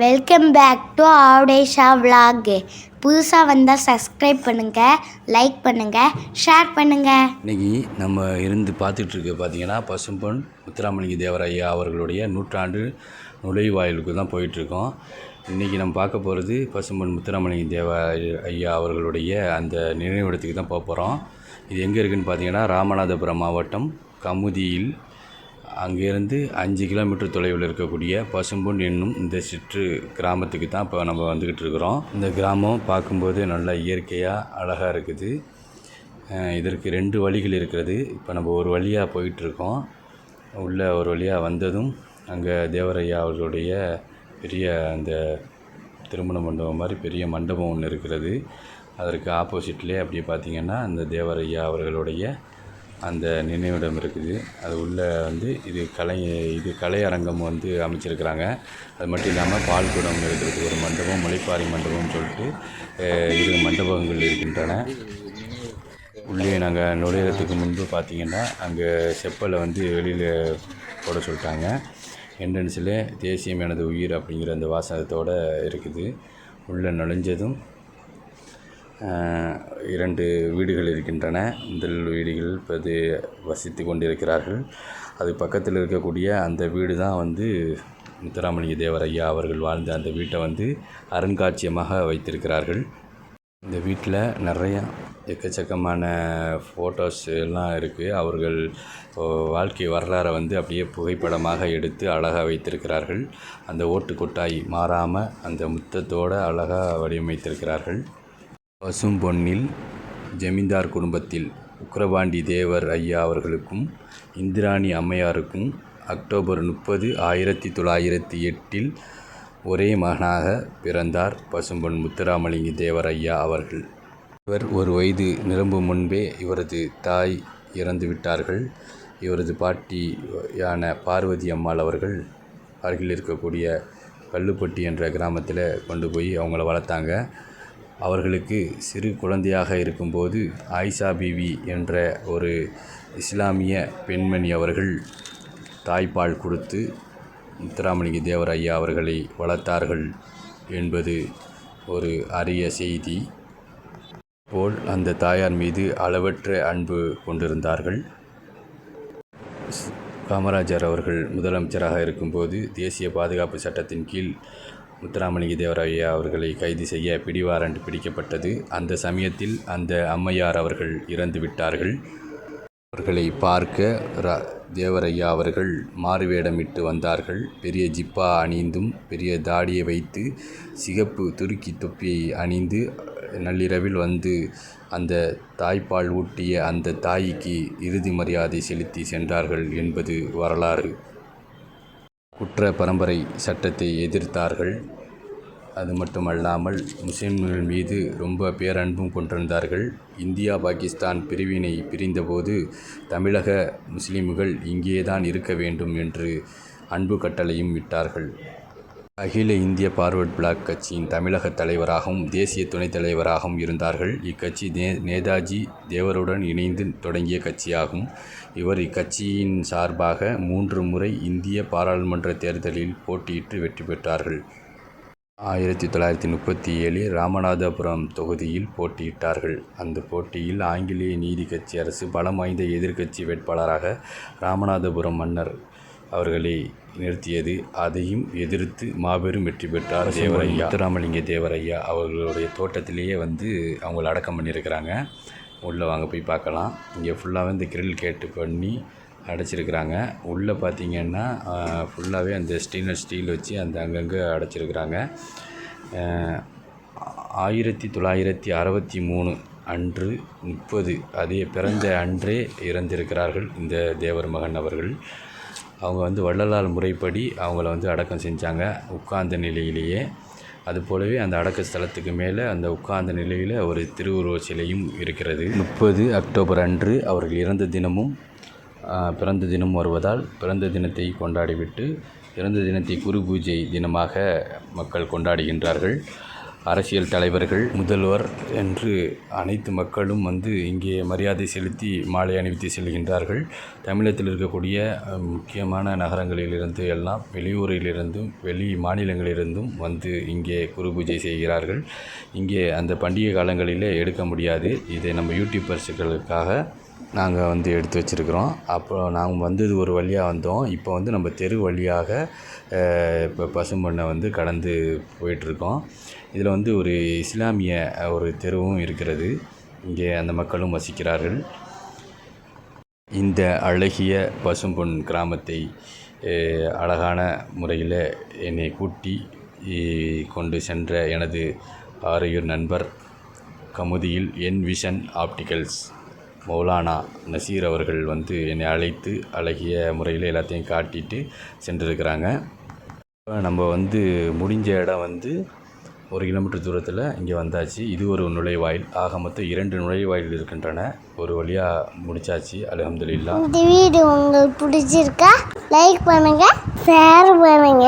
Welcome back to ஆவுடேஷா vlog. புதுசாக வந்தால் சப்ஸ்கிரைப் பண்ணுங்கள் லைக் பண்ணுங்கள் ஷேர் பண்ணுங்கள் இன்றைக்கி நம்ம இருந்து பார்த்துட்ருக்க பார்த்தீங்கன்னா பசும்பொன் முத்துராமலிங்க தேவர் ஐயா அவர்களுடைய நூற்றாண்டு நுழைவாயிலுக்கு தான் போயிட்டுருக்கோம் இன்றைக்கி நம்ம பார்க்க போகிறது பசும்பொன் முத்துராமலிங்க தேவ ஐயா அவர்களுடைய அந்த நினைவிடத்துக்கு தான் போக போகிறோம் இது எங்கே இருக்குதுன்னு பார்த்தீங்கன்னா ராமநாதபுரம் மாவட்டம் கமுதியில் அங்கேருந்து அஞ்சு கிலோமீட்டர் தொலைவில் இருக்கக்கூடிய பசும்பொன் என்னும் இந்த சிற்று கிராமத்துக்கு தான் இப்போ நம்ம வந்துக்கிட்டு இருக்கிறோம். இந்த கிராமம் பார்க்கும்போது நல்லா இயற்கையாக அழகாக இருக்குது. இதற்கு ரெண்டு வழிகள் இருக்கிறது. இப்போ நம்ம ஒரு வழியாக போயிட்டுருக்கோம். உள்ளே ஒரு வழியாக வந்ததும் அங்கே தேவரையா அவர்களுடைய பெரிய அந்த திருமண மண்டபம் மாதிரி பெரிய மண்டபம் ஒன்று இருக்கிறது. அதற்கு ஆப்போசிட்லேயே அப்படியே பார்த்திங்கன்னா அந்த தேவரையா அவர்களுடைய அந்த நினைவிடம் இருக்குது. அது உள்ளே வந்து இது கலை இது கலையரங்கம் வந்து அமைச்சிருக்கிறாங்க. அது மட்டும் இல்லாமல் பால்குடம் இருக்கிறது ஒரு மண்டபம் முளைப்பாரி மண்டபம்னு சொல்லிட்டு இரு மண்டபங்கள் இருக்கின்றன. உள்ளே நாங்கள் நுழையிறதுக்கு முன்பு பார்த்தீங்கன்னா அங்கே செப்பலை வந்து வெளியில் போட சொல்லிட்டாங்க. என்ட்ரன்ஸில் தேசியம் எனது உயிர் அப்படிங்கிற அந்த வாசகத்தோடு இருக்குது. உள்ளே நுழைஞ்சதும் இரண்டு வீடுகள் இருக்கின்றன. முதல் வீடுகள் இப்போது வசித்து கொண்டிருக்கிறார்கள். அது பக்கத்தில் இருக்கக்கூடிய அந்த வீடு தான் வந்து முத்துராமலிங்க தேவர் ஐயா அவர்கள் வாழ்ந்த அந்த வீட்டை வந்து அருங்காட்சியமாக வைத்திருக்கிறார்கள். இந்த வீட்டில் நிறையா எக்கச்சக்கமான ஃபோட்டோஸ் எல்லாம் இருக்குது அவர்கள் வாழ்க்கை வரலாறை வந்து அப்படியே புகைப்படமாக எடுத்து அழகாக வைத்திருக்கிறார்கள். அந்த ஓட்டு கொட்டாய் மாறாமல் அந்த முத்தத்தோடு அழகாக வடிவமைத்திருக்கிறார்கள். பசும் பொன்னில் ஜமீன்தார் குடும்பத்தில் உக்ரபாண்டி தேவர் ஐயா அவர்களுக்கும் இந்திராணி அம்மையாருக்கும் அக்டோபர் முப்பது ஆயிரத்தி தொள்ளாயிரத்தி எட்டில் ஒரே மகனாக பிறந்தார் பசும்பொன் முத்துராமலிங்க தேவர் ஐயா அவர்கள். இவர் ஒரு வயது நிரம்பும் முன்பே இவரது தாய் இறந்து விட்டார்கள். இவரது பாட்டியான பார்வதி அம்மாள் அவர்கள் அருகில் இருக்கக்கூடிய கல்லுப்பட்டி என்ற கிராமத்தில் கொண்டு போய் அவங்கள வளர்த்தாங்க. அவர்களுக்கு சிறு குழந்தையாக இருக்கும்போது ஆயிஷா பிவி என்ற ஒரு இஸ்லாமிய பெண்மணி அவர்கள் தாய்ப்பால் கொடுத்து முத்துராமலிங்க தேவர் ஐயா அவர்களை வளர்த்தார்கள் என்பது ஒரு அரிய செய்தி. போல் அந்த தாயார் மீது அளவற்ற அன்பு கொண்டிருந்தார்கள். காமராஜர் அவர்கள் முதலமைச்சராக இருக்கும்போது தேசிய பாதுகாப்பு சட்டத்தின் கீழ் முத்துராமலிங்க தேவராயா அவர்களை கைது செய்ய பிடிவாரண்ட் பிடிக்கப்பட்டது. அந்த சமயத்தில் அந்த அம்மையார் அவர்கள் இறந்து விட்டார்கள். அவர்களை பார்க்க ர தேவரையா அவர்கள் மாறுவேடமிட்டு வந்தார்கள். பெரிய ஜிப்பா அணிந்தும் பெரிய தாடியை வைத்து சிகப்பு துருக்கி தொப்பியை அணிந்து நள்ளிரவில் வந்து அந்த தாய்ப்பால் ஊட்டிய அந்த தாய்க்கு இறுதி மரியாதை செலுத்தி சென்றார்கள் என்பது வரலாறு. குற்ற பரம்பரை சட்டத்தை எதிர்த்தார்கள். அது மட்டுமல்லாமல் முஸ்லிம்கள் மீது ரொம்ப பேரன்பும் கொண்டிருந்தார்கள். இந்தியா பாகிஸ்தான் பிரிவினை பிரிந்தபோது தமிழக முஸ்லிம்கள் இங்கேதான் இருக்க வேண்டும் என்று அன்பு கட்டளையும் விட்டார்கள். அகில இந்திய பார்வர்ட் பிளாக் கட்சியின் தமிழக தலைவராகவும் தேசிய துணைத் தலைவராகவும் இருந்தார்கள். இக்கட்சி நே நேதாஜி தேவருடன் இணைந்து தொடங்கிய கட்சியாகும். இவர் இக்கட்சியின் சார்பாக மூன்று முறை இந்திய பாராளுமன்ற தேர்தலில் போட்டியிட்டு வெற்றி பெற்றார்கள். ஆயிரத்தி தொள்ளாயிரத்தி முப்பத்தி ஏழில் ராமநாதபுரம் தொகுதியில் போட்டியிட்டார்கள். அந்த போட்டியில் ஆங்கிலேய நீதி கட்சி அரசு பலம் வாய்ந்த எதிர்க்கட்சி வேட்பாளராக ராமநாதபுரம் மன்னர் அவர்களை நிறுத்தியது. அதையும் எதிர்த்து மாபெரும் வெற்றி பெற்றார் தேவரையா முத்துராமலிங்க தேவரையா அவர்களுடைய தோட்டத்திலேயே வந்து அவங்கள அடக்கம் பண்ணியிருக்கிறாங்க. உள்ளே வாங்க போய் பார்க்கலாம். இங்கே ஃபுல்லாகவே இந்த கிரில் கேட்டு பண்ணி அடைச்சிருக்கிறாங்க. உள்ளே பார்த்தீங்கன்னா ஃபுல்லாகவே அந்த ஸ்டெயின்லெஸ் ஸ்டீல் வச்சு அந்த அங்கங்கே அடைச்சிருக்கிறாங்க. ஆயிரத்தி தொள்ளாயிரத்தி அறுபத்தி மூணு அன்று முப்பது அதே பிறந்த அன்றே இறந்திருக்கிறார்கள் இந்த தேவர் மகன் அவர்கள். அவங்க வந்து வள்ளலார் முறைப்படி அவங்கள வந்து அடக்கம் செஞ்சாங்க உட்கார்ந்த நிலையிலேயே. அது போலவே அந்த அடக்க ஸ்தலத்துக்கு மேலே அந்த உட்கார்ந்த நிலையில் ஒரு திருவுருவ சிலையும் இருக்கிறது. முப்பது அக்டோபர் அன்று அவர்கள் இறந்த தினமும் பிறந்த தினம் வருவதால் பிறந்த தினத்தை கொண்டாடிவிட்டு பிறந்த தினத்தை குரு பூஜை தினமாக மக்கள் கொண்டாடுகின்றார்கள். அரசியல் தலைவர்கள் முதல்வர் என்று அனைத்து மக்களும் வந்து இங்கே மரியாதை செலுத்தி மாலை அணிவித்து செல்கின்றார்கள். தமிழகத்தில் இருக்கக்கூடிய முக்கியமான நகரங்களிலிருந்து எல்லாம் வெளியூரிலிருந்தும் வெளி மாநிலங்களிலிருந்தும் வந்து இங்கே குரு பூஜை செய்கிறார்கள். இங்கே அந்த பண்டிகை காலங்களிலே எடுக்க முடியாது. இதை நம்ம யூடியூபர்ஸுகளுக்காக நாங்கள் வந்து எடுத்து வச்சுருக்குறோம். அப்புறம் நாங்கள் வந்தது ஒரு வழியாக வந்தோம். இப்போ வந்து நம்ம தெரு வழியாக இப்போ பசும்பொன்னை வந்து கடந்து போயிட்டுருக்கோம். இதில் வந்து ஒரு இஸ்லாமிய ஒரு தெருவும் இருக்கிறது. இங்கே அந்த மக்களும் வசிக்கிறார்கள். இந்த அழகிய பசும்பொன் கிராமத்தை அழகான முறையில் என்னை கூட்டி கொண்டு சென்ற எனது ஆரையூர் நண்பர் கமுதியில் என் விஷன் ஆப்டிகல்ஸ். மௌலானா நசீர் அவர்கள் வந்து என்னை அழைத்து அழகிய முறையில் எல்லாத்தையும் காட்டிட்டு சென்றிருக்கிறாங்க. நம்ம வந்து முடிஞ்ச இடம் வந்து ஒரு கிலோமீட்டர் தூரத்தில் இங்கே வந்தாச்சு. இது ஒரு நுழைவாயில். ஆக மொத்தம் இரண்டு நுழைவாயில் இருக்கின்றன. ஒரு வழியாக முடிச்சாச்சு. அல்ஹம்துலில்லாஹ் இந்த வீடியோ உங்களுக்கு பிடிச்சிருக்கா? லைக் பண்ணுங்கள் ஷேர் பண்ணுங்க.